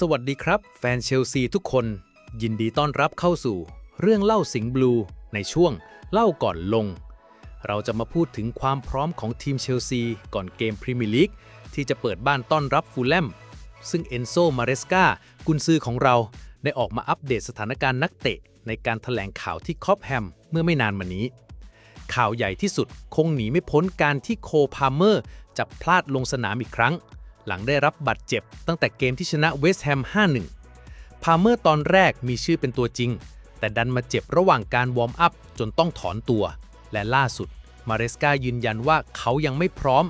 สวัสดีครับ แฟนเชลซีทุกคน ยินดีต้อนรับเข้าสู่ เรื่องเล่าสิงห์บลู ในช่วงเล่าก่อนลง เราจะมาพูดถึงความพร้อมของทีมเชลซี ก่อนเกมพรีเมียร์ลีกที่จะเปิดบ้านต้อนรับฟูลแลมซึ่งเอนโซมาเรสกากุนซือของเราได้ออกมาอัปเดตสถานการณ์นักเตะ ในการถแถลงข่าวที่คอปแฮมเมื่อไม่นานมานี้ ข่าวใหญ่ที่สุดคงหนีไม่พ้นการที่โคพาเมอร์จะพลาดลงสนามอีกครั้ง หลังได้รับบาดเจ็บตั้งแต่เกมที่ชนะเวสต์แฮม 5-1 พาเมอร์ตอนแรกมีชื่อเป็นตัวจริง แต่ดันมาเจ็บระหว่างการวอร์มอัพจนต้องถอนตัว และล่าสุด มาเรสกายืนยันว่าเขายังไม่พร้อม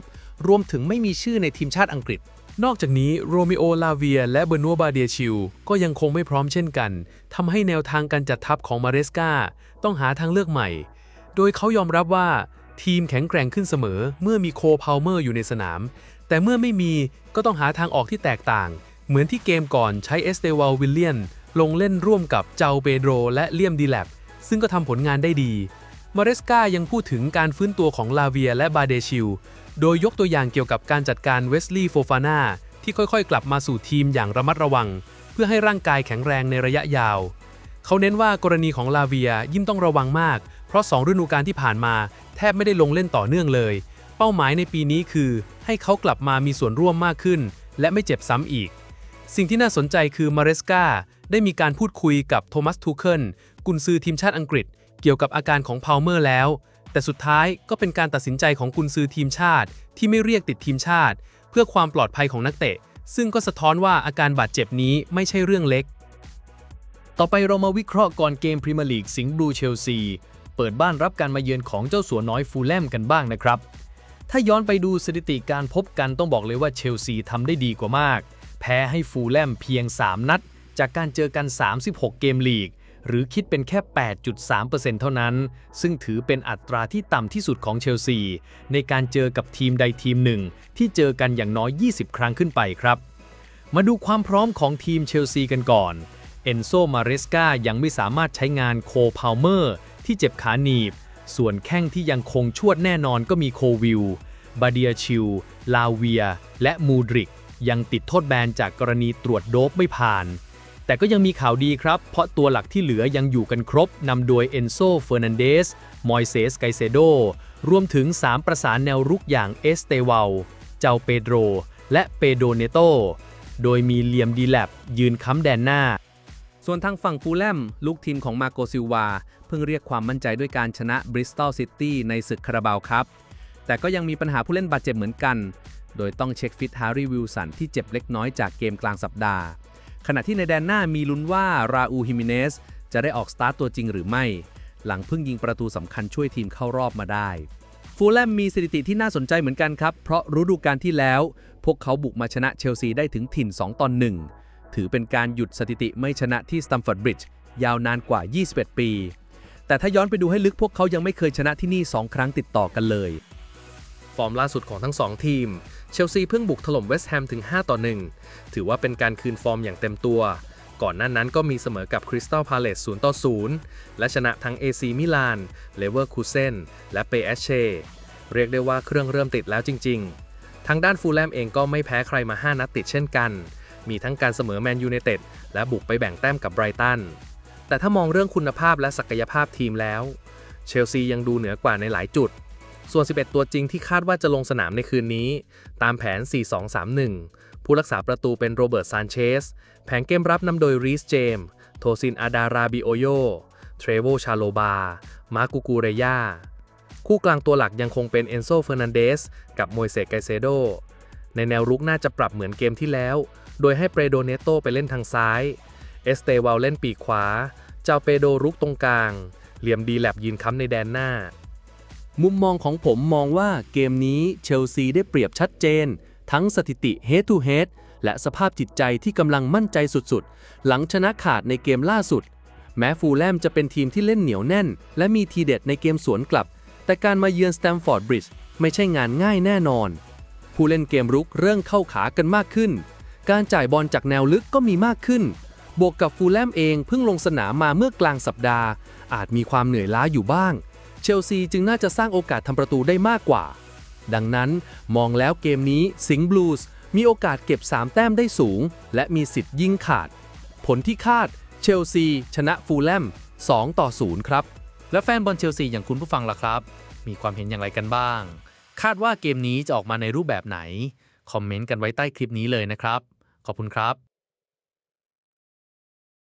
รวมถึงไม่มีชื่อในทีมชาติอังกฤษ นอกจากนี้โรมิโอ ลาเวีย และเบอร์นัวบาเดียชิลก็ยังคงไม่พร้อมเช่นกันทำให้แนวทางการจัดทัพของมาเรสกาต้องหาทางเลือกใหม่ โดยเขายอมรับว่าทีมแข็งแกร่งขึ้นเสมอเมื่อมีโคพาวเมอร์อยู่ในสนาม แต่เมื่อไม่มีก็ต้องหาทางออกที่แตกต่าง เหมือนที่เกมก่อนใช้เอสเตวาลวิลเลียน ลงเล่นร่วมกับเจ้าเปโดรและเลียมดีแลบซึ่งก็ทำผลงานได้ดีมาเรสกายังพูดถึงการฟื้นตัวของลาเวียและบาเดชิล โดยยกตัวอย่างเกี่ยวกับการจัดการเวสลีย์โฟฟาน่าที่ค่อยๆ กลับมาสู่ทีมอย่างระมัดระวัง เพื่อให้ร่างกายแข็งแรงในระยะยาว เขาเน้นว่ากรณีของลาเวียยิ่งต้องระวังมาก เพราะ 2 ฤดูกาลที่ผ่านมา แทบไม่ได้ลงเล่นต่อเนื่องเลย ป้าหมายในปีนี้คือ ให้เขากลับมามีส่วนร่วมมากขึ้น และไม่เจ็บซ้ำอีก สิ่งที่น่าสนใจคือมาเรสกาได้มีการพูดคุยกับโทมัสทูเคิลกุนซือทีมชาติอังกฤษ เกี่ยวกับอาการของพาวเมอร์แล้ว แต่สุดท้ายก็เป็นการตัดสินใจของกุนซือทีมชาติ ที่ไม่เรียกติดทีมชาติ เพื่อความปลอดภัยของนักเตะ ซึ่งก็สะท้อนว่าอาการบาดเจ็บนี้ไม่ใช่เรื่องเล็ก ต่อไปเรามาวิเคราะห์ก่อนเกมพรีเมียร์ลีกสิงห์บลูเชลซีเปิดบ้านรับการมาเยือนของเจ้าสัวน้อยฟูลแลมกันบ้างนะครับ ถ้าย้อนไปดูสถิติการพบกันต้องบอกเลยว่าเชลซีทำได้ดีกว่ามาก แพ้ให้ฟูลแลมเพียง 3 นัด จากการเจอกัน 36 เกมลีก หรือคิดเป็นแค่ 8.3%เท่านั้น ซึ่งถือเป็นอัตราที่ต่ำที่สุดของเชลซี ในการเจอกับทีมใดทีมหนึ่ง ที่เจอกันอย่างน้อย 20 ครั้งขึ้นไปครับ มาดูความพร้อมของทีมเชลซีกันก่อนเอนโซมาเรสกายังไม่สามารถใช้งานโคพาวเมอร์ที่เจ็บขาหนีบ ส่วนแข้งที่ยังคงชวดแน่นอนก็มีโควิล บาเดียชิล ลาเวีย และมูดริก ยังติดโทษแบนจากกรณีตรวจโดปไม่ผ่าน แต่ก็ยังมีข่าวดีครับ เพราะตัวหลักที่เหลือยังอยู่กันครบนำโดยเอนโซเฟอร์นันเดส มอยเซส ไกเซโด รวมถึง 3 ประสานแนวรุกอย่างเอสเตวาล เจ้าเปโดร และเปโดเนโต โดยมีเลียมดีแลบยืนค้ำแดนหน้า ส่วนทางฝั่งฟูลแลมลูกทีมของมาโกซิลวา เพิ่งเรียกความมั่นใจด้วยการชนะบริสตอลซิตี้ในศึกคาราบาวครับ แต่ก็ยังมีปัญหาผู้เล่นบาดเจ็บเหมือนกัน โดยต้องเช็คฟิตฮาร์รี่วิลสันที่เจ็บเล็กน้อยจากเกมกลางสัปดาห์ ขณะที่ในแดนหน้ามีลุ้นว่าราอูฮิมิเนสจะได้ออกสตาร์ตตัวจริงหรือไม่ หลังเพิ่งยิงประตูสำคัญช่วยทีมเข้ารอบมาได้ฟูลแลมมีสถิติที่น่าสนใจเหมือนกันครับ เพราะฤดูกาลที่แล้ว พวกเขาบุกมาชนะเชลซีได้ถึงถิ่น 2 ตอน 1 ถือเป็นการหยุดสถิติไม่ชนะที่สตัมฟอร์ดบริดจ์ยาวนานกว่า 21 ปี แต่ถ้าย้อนไปดูให้ลึกพวกเขายังไม่เคยชนะที่นี่ 2 ครั้งติดต่อกันเลย ฟอร์มล่าสุดของทั้ง 2 ทีม เชลซีเพิ่งบุกถล่มเวสต์แฮมถึง 5 ต่อ 1 ถือว่าเป็นการคืนฟอร์มอย่างเต็มตัว ก่อนหน้านั้นก็มีเสมอกับคริสตัลพาเลส0ต่อ 0 และชนะทั้ง AC มิลาน เลเวอร์คูเซนและเปเอเชเรียกได้ว่าเครื่องเริ่มติดแล้วจริง ๆ ทางด้านฟูลแลมเองก็ไม่แพ้ใครมา 5 นัดติดเช่นกัน มีทั้งการเสมอแมนยูไนเต็ดและบุกไปแบ่งแต้มกับไบรตัน แต่ถ้ามองเรื่องคุณภาพและศักยภาพทีมแล้ว เชลซียังดูเหนือกว่าในหลายจุด ส่วน 11 ตัวจริงที่คาดว่าจะลงสนามในคืนนี้ ตามแผน 4-2-3-1 ผู้รักษาประตูเป็นโรเบิร์ตซานเชส แผนเกมรับนำโดยรีสเจมส์โทซินอาดาราบิโอโย เทรโวชาโลบา มาร์กูกูเรยาคู่กลางตัวหลักยังคงเป็นเอนโซเฟอร์นันเดสกับมวยเซกไกเซโด ในแนวรุกน่าจะปรับเหมือนเกมที่แล้ว โดยให้เปโดเนโตไปเล่นทางซ้าย เอสเตวาลเล่นปีกขวา เจ้าเปโดรุกตรงกลาง เหลี่ยมดีแลบยืนค้ำในแดนหน้า มุมมองของผมมองว่าเกมนี้เชลซีได้เปรียบชัดเจน ทั้งสถิติ head to head และสภาพจิตใจที่กำลังมั่นใจสุดๆ หลังชนะขาดในเกมล่าสุด แม้ฟูลแลมจะเป็นทีมที่เล่นเหนียวแน่น และมีทีเด็ดในเกมสวนกลับ แต่การมาเยือนสแตมฟอร์ดบริดจ์ไม่ใช่งานง่ายแน่นอน ผู้เล่นเกมรุกเริ่มเข้าขากันมากขึ้น การจ่ายบอลจากแนวลึกก็มีมากขึ้น บวกกับฟูลแลมเองเพิ่งลงสนามมาเมื่อกลางสัปดาห์ อาจมีความเหนื่อยล้าอยู่บ้าง เชลซีจึงน่าจะสร้างโอกาสทำประตูได้มากกว่า ดังนั้นมองแล้วเกมนี้สิงห์บลูส์มีโอกาสเก็บ 3 แต้มได้สูง และมีสิทธิ์ยิงขาด ผลที่คาดเชลซี ชนะฟูลแลม2 ต่อ 0 ครับ และแฟนบอลเชลซีอย่างคุณผู้ฟังล่ะครับ มีความเห็นอย่างไรกันบ้าง คาดว่าเกมนี้จะออกมาในรูปแบบไหน คอมเมนต์กันไว้ใต้คลิปนี้เลยนะครับ ขอบคุณครับ